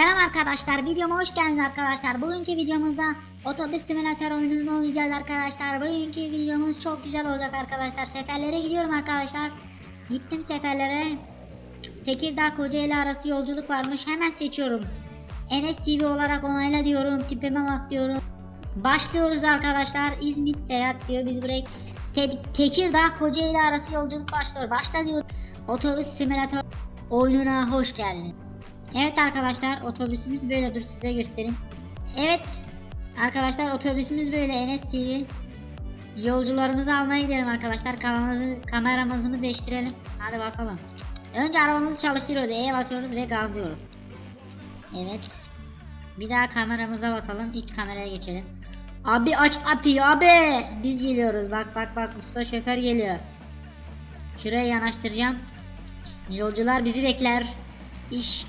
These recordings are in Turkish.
Selam arkadaşlar, videoma hoş geldiniz arkadaşlar. Bugünkü videomuzda otobüs simülatör oyununu oynayacağız arkadaşlar. Bugünkü videomuz çok güzel olacak arkadaşlar. Seferlere gidiyorum arkadaşlar. Gittim seferlere. Tekirdağ Kocaeli arası yolculuk varmış. Hemen seçiyorum. Enes TV olarak onayla diyorum. Tipime bak diyorum. Başlıyoruz arkadaşlar. İzmit seyahat diyor. Biz buraya Te- Tekirdağ Kocaeli arası yolculuk başlıyor. Başla diyor. Otobüs simülatör oyununa hoş geldin. Evet arkadaşlar otobüsümüz böyle dur size göstereyim. Evet arkadaşlar otobüsümüz böyle Enes TV. Yolcularımızı almaya gidelim arkadaşlar. Kameramızı, kameramızı değiştirelim. Hadi basalım. Önce arabamızı çalıştırıyoruz. E'ye basıyoruz ve gazlıyoruz. Evet. Bir daha kameramıza basalım. İç kameraya geçelim. Abi aç kapıyı abi. Biz geliyoruz. Bak bak bak usta şoför geliyor. Şuraya yanaştıracağım. Yolcular bizi bekler. İş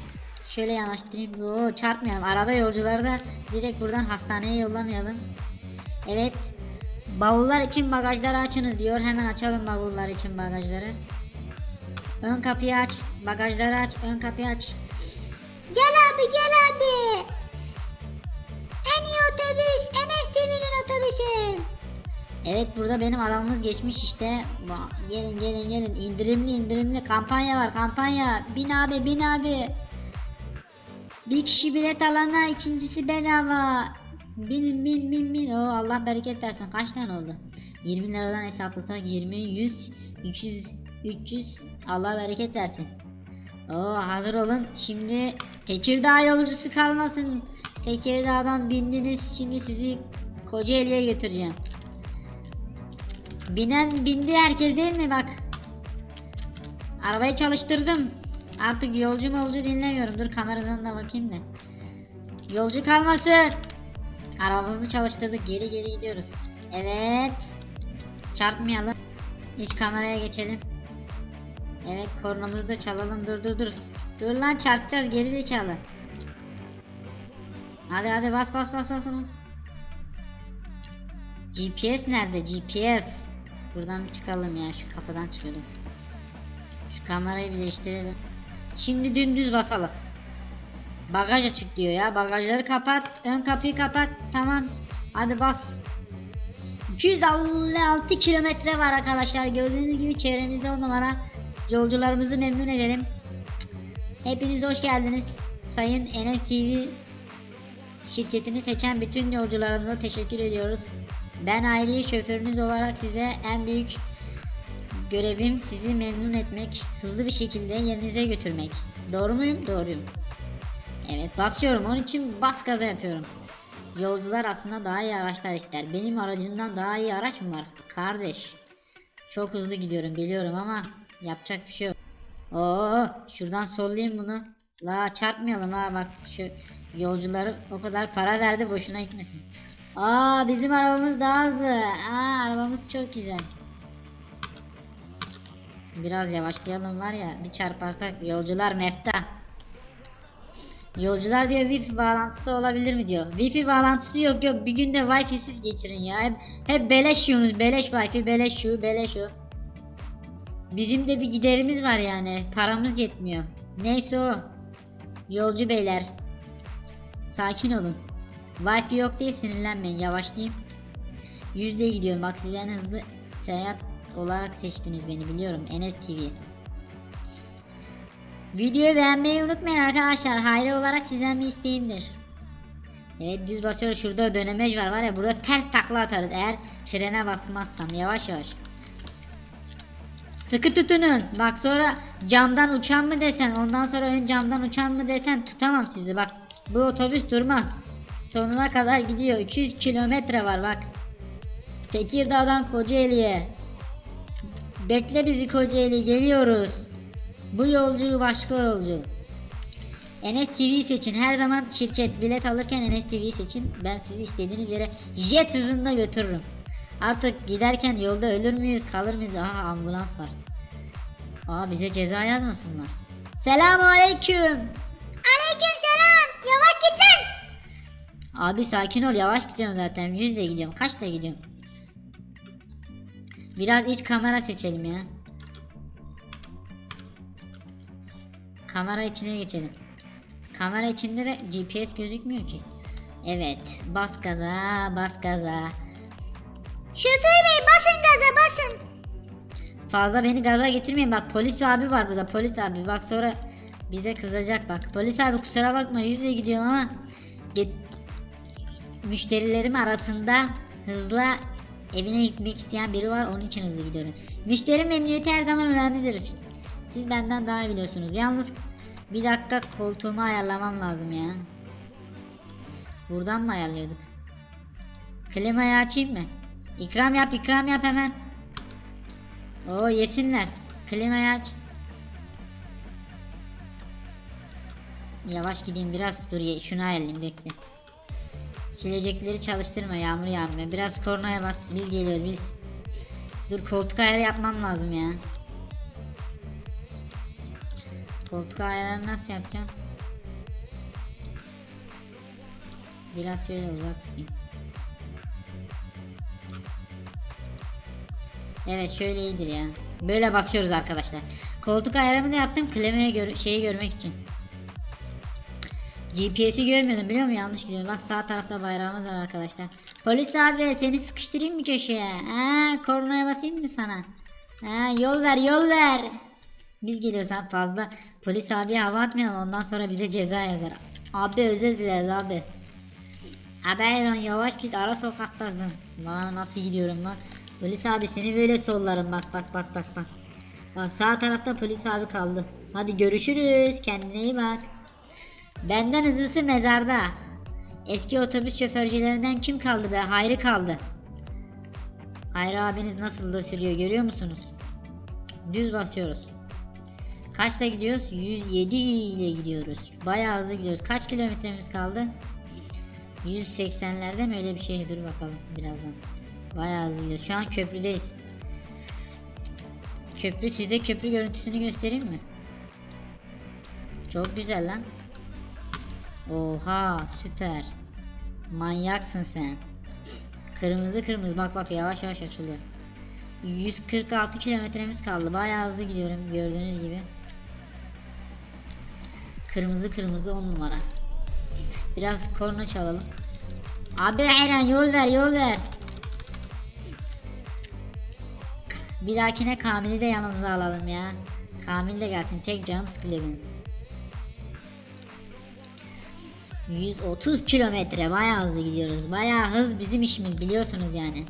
şöyle yanaştırayım. Oo, çarpmayalım. Arada yolcuları da direkt buradan hastaneye yollamayalım. Evet. Bavullar için bagajları açınız diyor. Hemen açalım bavullar için bagajları. Ön kapıyı aç. Bagajları aç. Ön kapıyı aç. Gel abi gel abi. En iyi otobüs. Enes Demir'in otobüsü. Evet burada benim adamımız geçmiş işte. Gelin gelin gelin indirimli indirimli kampanya var kampanya. Bin abi bin abi. Bir kişi bilet alana ikincisi bedava. Bin bin bin bin. Oo Allah bereket versin. Kaç tane oldu? 20 liradan hesaplasak 20, 100, 200, 300. Allah bereket versin. Oo hazır olun. Şimdi Tekirdağ yolcusu kalmasın. Tekirdağ'dan bindiniz. Şimdi sizi Kocaeli'ye götüreceğim. Binen bindi herkes değil mi bak. Arabayı çalıştırdım. Artık yolcu molcu dinlemiyorum. Dur kameradan da bakayım da. Yolcu kalmasın. Arabamızı çalıştırdık. Geri geri gidiyoruz. Evet. Çarpmayalım. İç kameraya geçelim. Evet kornamızı da çalalım. Dur dur dur. Dur lan çarpacağız geri zekalı. Hadi hadi bas bas bas bas. GPS nerede? GPS. Buradan çıkalım ya. Şu kapıdan çıkalım. Şu kamerayı bir değiştirelim. Şimdi dümdüz basalım. Bagaj açık diyor ya. Bagajları kapat. Ön kapıyı kapat. Tamam. Hadi bas. 256 kilometre var arkadaşlar. Gördüğünüz gibi çevremizde on numara. Yolcularımızı memnun edelim. Hepiniz hoş geldiniz. Sayın NF TV Şirketini seçen bütün yolcularımıza teşekkür ediyoruz. Ben aile şoförünüz olarak size en büyük görevim sizi memnun etmek, hızlı bir şekilde yerinize götürmek. Doğru muyum? Doğruyum. Evet basıyorum. Onun için bas gaza yapıyorum. Yolcular aslında daha iyi araçlar ister. Benim aracımdan daha iyi araç mı var? Kardeş. Çok hızlı gidiyorum biliyorum ama yapacak bir şey yok. Oo, şuradan sollayayım bunu. La çarpmayalım ha bak şu yolcuları o kadar para verdi boşuna gitmesin. Aa bizim arabamız daha hızlı. Aa arabamız çok güzel. Biraz yavaşlayalım var ya bir çarparsak yolcular mefta. Yolcular diyor wifi bağlantısı olabilir mi diyor. Wifi bağlantısı yok yok bir günde wifi'siz geçirin ya. Hep, hep beleş yiyorsunuz beleş wifi beleş şu beleş o. Bizim de bir giderimiz var yani. Paramız yetmiyor. Neyse o. Yolcu beyler. Sakin olun. Wi-Fi yok diye sinirlenmeyin. Yavaşlayayım. Yüzde gidiyorum. Bak siz en hızlı seyahat olarak seçtiniz beni biliyorum. Enes TV. Videoyu beğenmeyi unutmayın arkadaşlar. Hayri olarak sizden bir isteğimdir. Evet düz basıyoruz. Şurada dönemej var var ya burada ters takla atarız eğer frene basmazsam yavaş yavaş. Sıkı tutunun. Bak sonra camdan uçan mı desen ondan sonra ön camdan uçan mı desen tutamam sizi bak. Bu otobüs durmaz. Sonuna kadar gidiyor. 200 kilometre var bak. Tekirdağ'dan Kocaeli'ye. Bekle bizi Kocaeli geliyoruz. Bu yolcu başka yolcu. Enes TV seçin. Her zaman şirket bilet alırken Enes TV seçin. Ben sizi istediğiniz yere jet hızında götürürüm. Artık giderken yolda ölür müyüz kalır mıyız? Aha ambulans var. Aa bize ceza yazmasınlar. Selamun aleyküm. Aleyküm selam. Yavaş git lan. Abi sakin ol yavaş gidiyorum zaten. Yüzle gidiyorum. Kaçla gidiyorum? Biraz iç kamera seçelim ya. Kamera içine geçelim. Kamera içinde de GPS gözükmüyor ki. Evet bas gaza bas gaza. Şoför bey basın gaza basın. Fazla beni gaza getirmeyin bak polis abi var burada polis abi bak sonra bize kızacak bak. Polis abi kusura bakma yüzle gidiyorum ama ge- müşterilerim arasında hızla evine gitmek isteyen biri var onun için hızlı gidiyorum. Müşteri memnuniyeti her zaman önemlidir. Siz benden daha iyi biliyorsunuz. Yalnız bir dakika koltuğumu ayarlamam lazım ya. Buradan mı ayarlıyorduk? Klimayı açayım mı? İkram yap ikram yap hemen. Oo yesinler. Klimayı aç. Yavaş gideyim biraz dur şunu ayarlayayım bekle. Silecekleri çalıştırma yağmur yağmıyor. Biraz kornaya bas. Biz geliyoruz biz. Dur koltuk ayarı yapmam lazım ya. Koltuk ayarını nasıl yapacağım? Biraz şöyle uzak tutayım. Evet şöyle iyidir ya. Böyle basıyoruz arkadaşlar. Koltuk ayarımı da yaptım klemeye gör şeyi görmek için. GPS'i görmüyordum biliyor musun? Yanlış gidiyorum. Bak sağ tarafta bayrağımız var arkadaşlar. Polis abi seni sıkıştırayım mı köşeye? Ha, kornaya basayım mı sana? Ha, yol ver yol ver. Biz geliyoruz ha fazla. Polis abiye hava atmayalım ondan sonra bize ceza yazar. Abi özür dileriz abi. Aaron yavaş git ara sokaktasın. Lan nasıl gidiyorum bak. Polis abi seni böyle sollarım bak bak bak bak bak. Bak sağ tarafta polis abi kaldı. Hadi görüşürüz kendine iyi bak. Benden hızlısı mezarda. Eski otobüs şoförcülerinden kim kaldı be? Hayri kaldı. Hayri abiniz nasıl da sürüyor görüyor musunuz? Düz basıyoruz. Kaçla gidiyoruz? 107 ile gidiyoruz. Bayağı hızlı gidiyoruz. Kaç kilometremiz kaldı? 180'lerde mi öyle bir şey? Dur bakalım birazdan. Bayağı hızlı gidiyoruz. Şu an köprüdeyiz. Köprü size köprü görüntüsünü göstereyim mi? Çok güzel lan. Oha süper. Manyaksın sen. Kırmızı kırmızı bak bak yavaş yavaş açılıyor. 146 kilometremiz kaldı. Bayağı hızlı gidiyorum gördüğünüz gibi. Kırmızı kırmızı 10 numara. Biraz korna çalalım. Abi Eren yol ver yol ver. Bir dahakine Kamil'i de yanımıza alalım ya. Kamil de gelsin tek canım sıkılıyor benim. 130 kilometre bayağı hızlı gidiyoruz. Bayağı hız bizim işimiz biliyorsunuz yani.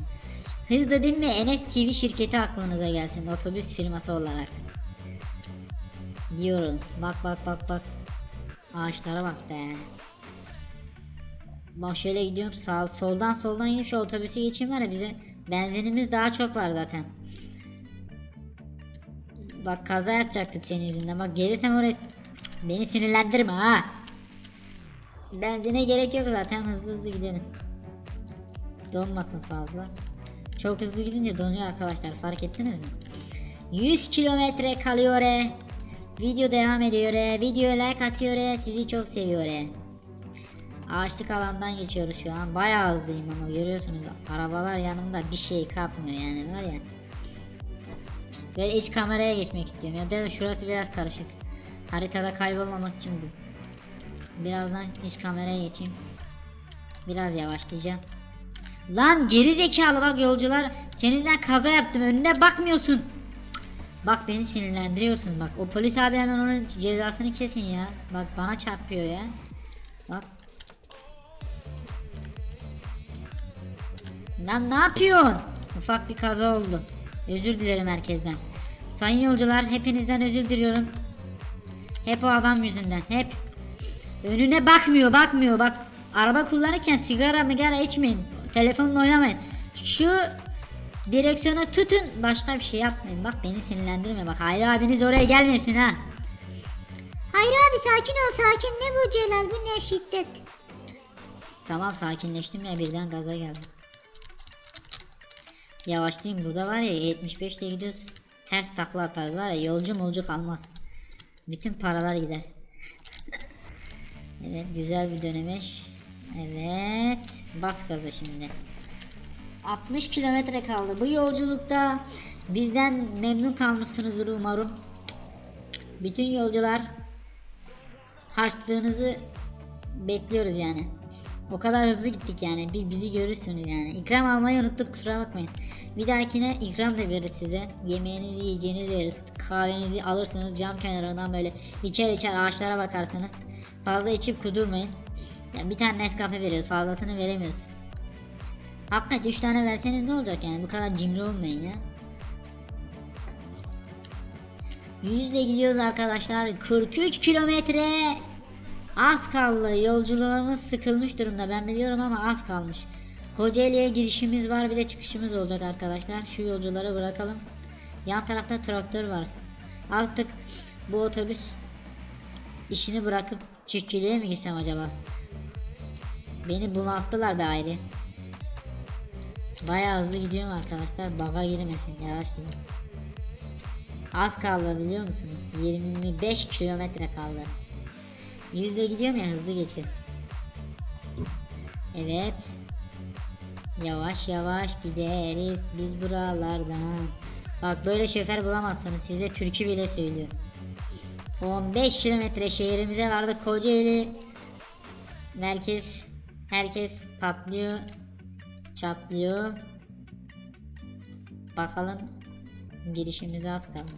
Hız dedim mi Enes TV şirketi aklınıza gelsin otobüs firması olarak. Diyorum. Bak bak bak bak. Ağaçlara bak be. Bak şöyle gidiyorum sağ soldan soldan gidip şu otobüsü geçeyim var ya bize benzinimiz daha çok var zaten. Bak kaza yapacaktık senin yüzünden. Bak gelirsem oraya beni sinirlendirme ha. Benzine gerek yok zaten hızlı hızlı gidelim. Donmasın fazla. Çok hızlı gidince donuyor arkadaşlar fark ettiniz mi? 100 kilometre kalıyor. Video devam ediyor. Video like atıyor. Sizi çok seviyor. Ağaçlık alandan geçiyoruz şu an. Bayağı hızlıyım ama görüyorsunuz arabalar yanımda bir şey kapmıyor yani var ya. Ve iç kameraya geçmek istiyorum. Ya da şurası biraz karışık. Haritada kaybolmamak için bu. Birazdan iç kameraya geçeyim. Biraz yavaşlayacağım. Lan geri zekalı bak yolcular. Senin yüzünden kaza yaptım önüne bakmıyorsun. Bak beni sinirlendiriyorsun bak. O polis abi hemen onun cezasını kesin ya. Bak bana çarpıyor ya. Bak. Lan ne yapıyorsun? Ufak bir kaza oldu. Özür dilerim herkesten. Sayın yolcular hepinizden özür diliyorum. Hep o adam yüzünden. Hep. Önüne bakmıyor bakmıyor bak. Araba kullanırken sigara migara içmeyin. Telefonla oynamayın. Şu direksiyona tutun başka bir şey yapmayın. Bak beni sinirlendirme bak. Hayri abiniz oraya gelmesin ha. Hayır abi sakin ol sakin ne bu Celal bu ne şiddet. Tamam sakinleştim ya birden gaza geldim. Yavaşlayayım burada var ya 75 ile gidiyoruz. Ters takla atarız var ya yolcu molcu kalmaz. Bütün paralar gider. Evet güzel bir dönemeş. Evet bas gazı şimdi. 60 kilometre kaldı. Bu yolculukta bizden memnun kalmışsınızdır umarım. Bütün yolcular harçlığınızı bekliyoruz yani. O kadar hızlı gittik yani. Bir bizi görürsünüz yani. İkram almayı unuttuk kusura bakmayın. Bir dahakine ikram da veririz size. Yemeğinizi yiyeceğinizi veririz. Kahvenizi alırsınız cam kenarından böyle içer içer ağaçlara bakarsınız. Fazla içip kudurmayın. Yani bir tane Nescafe veriyoruz fazlasını veremiyoruz. Hakikaten 3 tane verseniz ne olacak yani? Bu kadar cimri olmayın ya. Yüzle gidiyoruz arkadaşlar. 43 kilometre. Az kaldı. Yolcularımız sıkılmış durumda. Ben biliyorum ama az kalmış. Kocaeli'ye girişimiz var bir de çıkışımız olacak arkadaşlar. Şu yolcuları bırakalım. Yan tarafta traktör var. Artık bu otobüs. İşini bırakıp çiftçiliğe mi gitsem acaba Beni bunalttılar be ayrı Bayağı hızlı gidiyorum arkadaşlar baga girmesin yavaş gidin Az kaldı biliyor musunuz? 25 kilometre kaldı. Yüzde gidiyorum ya hızlı geçin. Evet. Yavaş yavaş gideriz biz buralardan. Bak böyle şoför bulamazsınız size türkü bile söylüyor. 15 kilometre şehrimize vardık Kocaeli. Merkez herkes patlıyor. Çatlıyor. Bakalım girişimize az kaldı.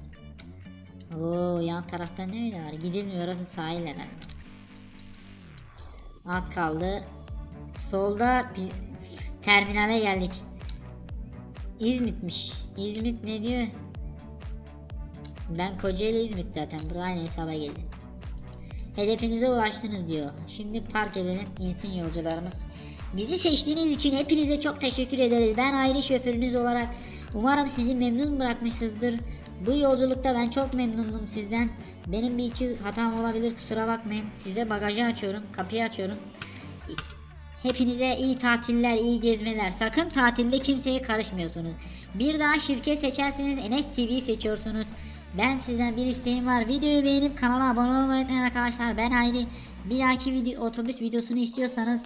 Oo yan tarafta ne var? Gidilmiyor orası sahil herhalde. Az kaldı. Solda bir terminale geldik. İzmit'miş. İzmit ne diyor? Ben Kocaeli İzmit zaten. Buraya aynı hesaba geldi. Hedefinize ulaştınız diyor. Şimdi park edelim. insin yolcularımız. Bizi seçtiğiniz için hepinize çok teşekkür ederiz. Ben aile şoförünüz olarak umarım sizi memnun bırakmışızdır. Bu yolculukta ben çok memnunum sizden. Benim bir iki hatam olabilir kusura bakmayın. Size bagajı açıyorum, kapıyı açıyorum. Hepinize iyi tatiller, iyi gezmeler. Sakın tatilde kimseye karışmıyorsunuz. Bir daha şirket seçerseniz Enes TV seçiyorsunuz. Ben sizden bir isteğim var. Videoyu beğenip kanala abone olmayı unutmayın arkadaşlar. Ben Hayri. Bir dahaki video, otobüs videosunu istiyorsanız